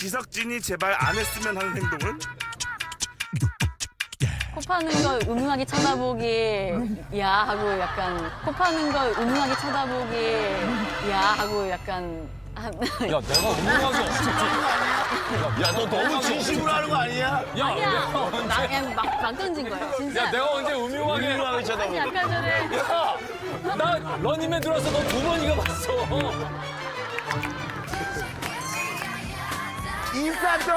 지석진이 제발 안 했으면 하는 행동은? 코 파는 거 음흉하게 쳐다보기 야 하고 약간 코 파는 거 음흉하게 쳐다보기 야 하고 약간 한 야, 내가 운동하기 없었지. 야, 너 너무 진심으로 하는 거 아니야? 야, 아니야 내가 언제, 나 그냥 막, 막 던진 거야 진짜 야, 내가 언제 음흉하게. 유명하게 쳐다보고. 아까 전에 야, 나 런닝맨 들어와서 너 두 번이가 봤어. 인사동!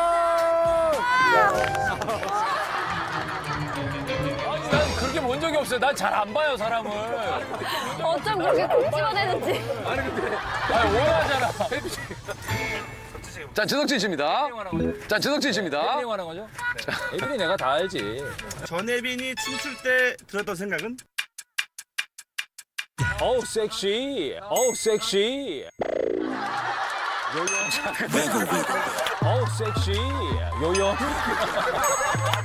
아니, 난 그렇게 본 적이 없어요. 난 잘 안 봐요, 사람을. 어쩜 그렇게 콕 집어대는지 아니, 근데. 아니, 오해하잖아. 자, 지석진 씨입니다. 자, 지석진 씨입니다. 해명하는 거죠? 애들이 내가 다 알지. 전혜빈이 춤출 때 들었던 생각은? 어우, 섹시. 어우, 섹시. 어우, 섹시. 요요.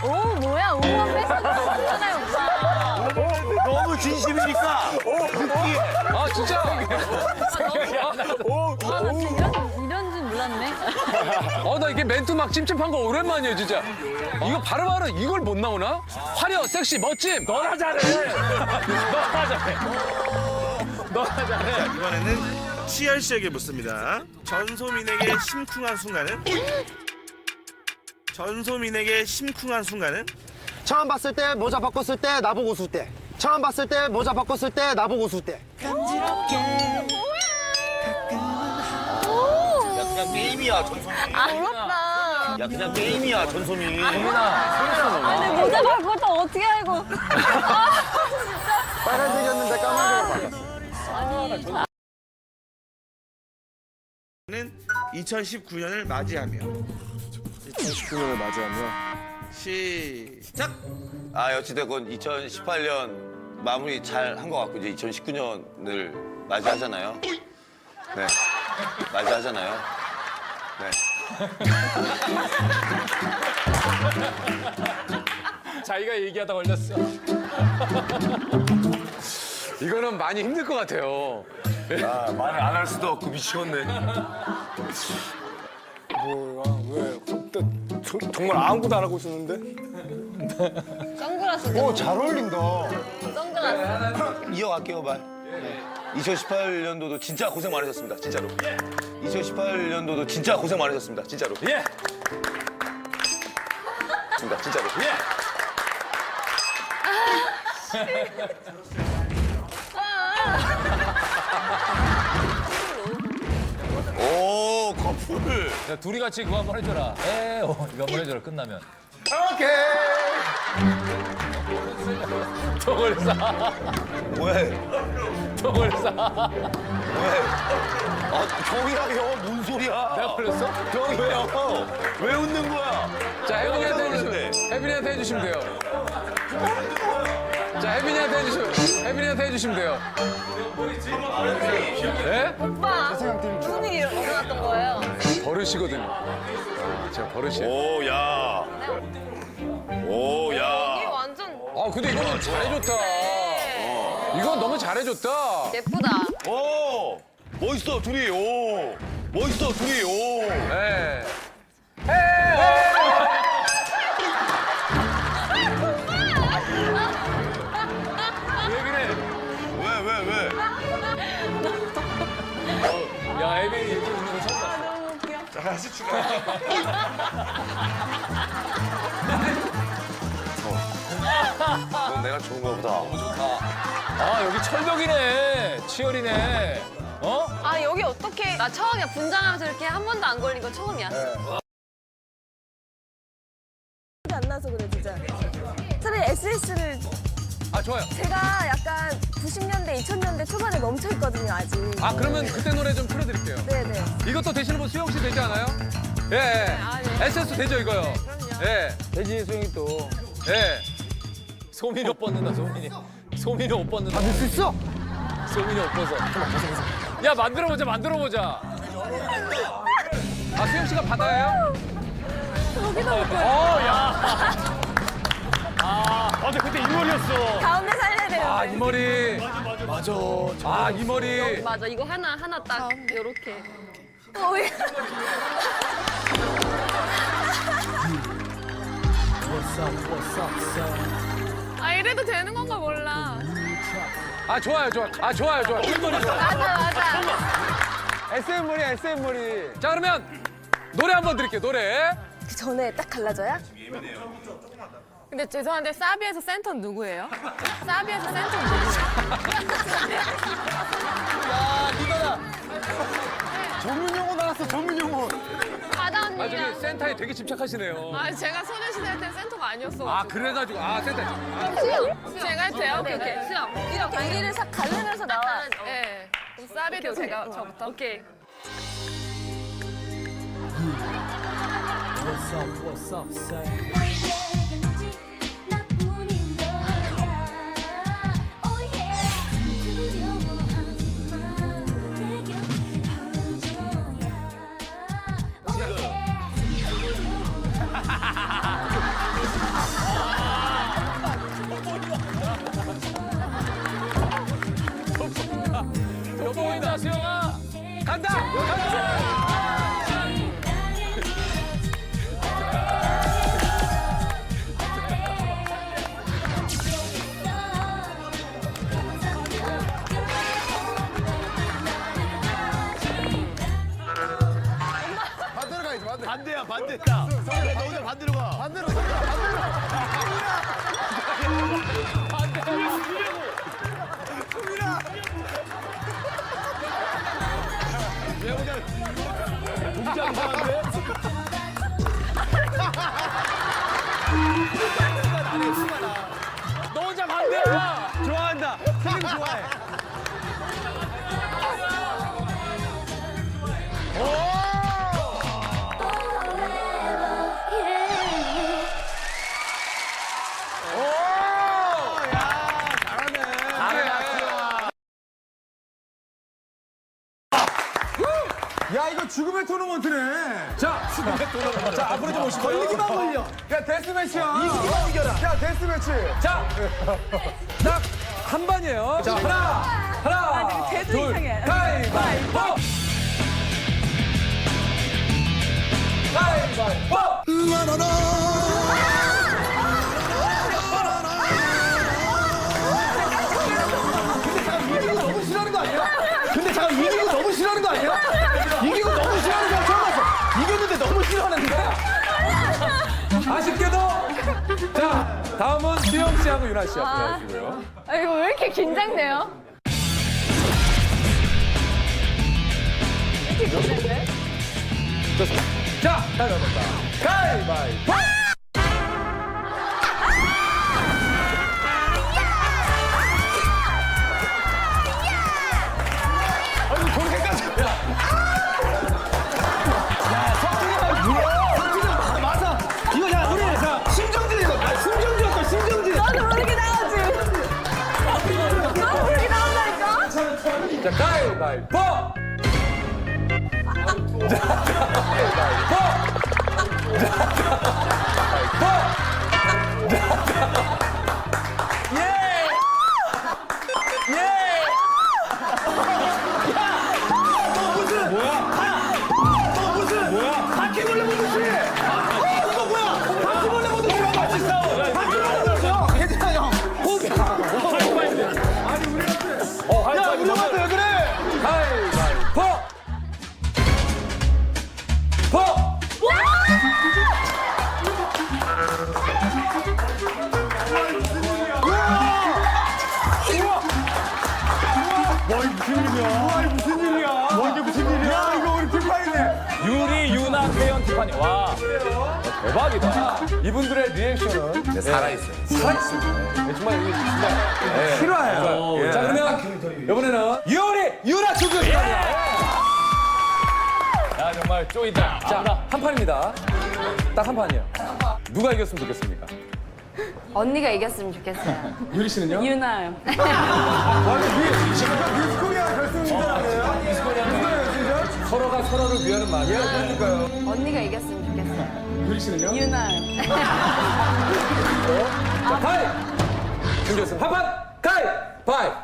오 뭐야 우만 패스잖아요 오빠 너무 진심이니까. 오, 느끼해. 아, 진짜. 아 나 진짜 이런 이런 줄 몰랐네 어, 나 이게 멘트 막 찜찜한 거 오랜만이에요, 진짜. 이거 바로바로 이걸 못 나오나? 화려, 섹시, 멋짐. 너나 잘해. 너나 잘해. 너나 잘해. 이번에는 치열 씨에게 묻습니다. 전소민에게 심쿵한 순간은? 전소민에게 심쿵한 순간은? 처음 봤을 때 모자 바꿨을 때 나보고 웃을 때 처음 봤을 때 모자 바꿨을 때 나보고 웃을 때 야, 그냥 게임이야, 전소민. 아 부럽다 야, 그냥 게임이야, 전소민. 아 근데 모자 또 어떻게 알고 빨 2019년을 맞이하며 19년을 맞이하며 시작! 아, 어찌됐건 2018년 마무리 잘 한 것 같고, 이제 2019년을 맞이하잖아요. 네. 맞이하잖아요. 네. 자기가 얘기하다 걸렸어. 이거는 많이 힘들 것 같아요. 아, 말을 안할 수도 없고 미치겠네. 뭐야 왜 저, 정말 아무것도 안 하고 있었는데 선글라스 오잘 어울린다 선글라스 이어갈게요, 말. 2018년도도 진짜 고생 많으셨습니다, 진짜로. 2018년도도 진짜 고생 많으셨습니다, 진짜로. 예. 진짜, 진짜로. 예. 오, 커플. 야, 둘이 같이 그거 한번 해줘라. 에, 어, 이거 한번 해줘라, 끝나면. 오케이 턱을 싸. 왜? 턱을 싸. 왜? 아, 형이랑요? 뭔 소리야? 내가 걸렸어? 형이요? 왜 웃는 거야? 자, 혜빈이한테. 해주시면, 혜빈이한테 해주시면 돼요. 자, 혜빈이한테 해주시면, 혜빈이한테 해주시면 돼요. 네? 오빠 무슨 일이 일어났던 거예요? 버릇이거든요. 제가 버릇이에요. 오, 야. 오, 이게 야. 완전 아, 근데 이거는 잘해줬다. 이건 너무 잘해줬다. 예쁘다 오! 멋있어, 둘이. 오! 멋있어, 둘이. 오! 네. 다시 추가. 넌 내가 좋은 거보다. 아, 여기 철벽이네. 치열이네. 어? 아 여기 어떻게 나 처음이야 분장하면서 이렇게 한 번도 안 걸린 거 처음이야 좋아요. 제가 약간 90년대, 2000년대 초반에 멈춰 있거든요 아직. 아, 그러면 그때 노래 좀 틀어드릴게요. 네네. 이것도 대신에 뭐 수영 씨 되지 않아요? 예, 예. 아, 네. SS 되죠, 이거요? 예, 돼지 수영이 또. 예. 소민이 옷 벗는다, 소민이. 소민이 옷 벗는다. 받을 수 있어? 소민이 옷 벗어. 야, 만들어 보자, 만들어 보자. 아, 수영 씨가 바다예요? 어, 야. 아, 맞아, 그때 이 머리였어. 다음에 살려야 되는데. 아, 이 머리. 맞아. 아, 이 머리. 맞아 이거 하나 하나 딱 요렇게 어, 왜? 아 이래도 되는 건가 몰라. 아 좋아요 좋아. 아 좋아요 좋아. 뒷머리 좋아. 맞아 맞아. SM 머리, SM 머리. 자 그러면 노래 한번 드릴게요 노래. 그 전에 딱 갈라져야? 근데 죄송한데 사비에서 센터 누구예요? 사비에서 센터 누구예요? 전문 용어 나왔어, 전문 용어. 바다 아. 저기 센터에 되게 집착하시네요. 아 제가 소녀 시대 할땐 센터가 아니었어. 아 그래가지고 아 센터. 제가 해도 돼요? 오케이 오케이. 수영. 이렇게 여기를 싹 가르면서 나와. 네. 그럼 사비도 제가 저부터. 오케이. 여보인다 이상한데? 죽음의 토너먼트네. 자, 자 앞으로 좀 오시고요. 걸리기만 걸려. 야, 데스매치야. 이기기만 이겨라. 야, 데스매치. 자, 딱 한 반이에요. 자, 하나, 하나, 둘, 가위바위보. 가위바위보. 다음은 수영 씨하고 유나 씨 앞으로 하시고요. 아, 이거 왜 이렇게 긴장돼요? 좋습니다. 자, 가위바위보. 가위바위보. 가위바위보. 가위바위보. 와, 이게 무슨 일이야? 와, 이게 무슨 일이야? 야, 이거 우리 빅파이네. 유리, 유나, 태연, 티파니. 와. 대박이다. 이분들의 리액션은 살아있어요. 살아있습니다. 네, 정말 이게 정말 네. 실화예요. 자, 그러면 이번에는 유리 유나 축구 시간이야. 야, 정말 쪼이다. 자, 한 판입니다. 딱 한 판이에요. 누가 이겼으면 좋겠습니까? 언니가 이겼으면 좋겠어요. 유리 씨는요? 유나요. 아니, 미- 미스코리아 결승전 아니에요? 서로가 서로를 위하는 마음이에요. 그러니까요. 언니가 이겼으면 좋겠어요. 유리 씨는요? 유나요. 자, 가위! 준비했습니다. 한 판! 가위! 바위! 보!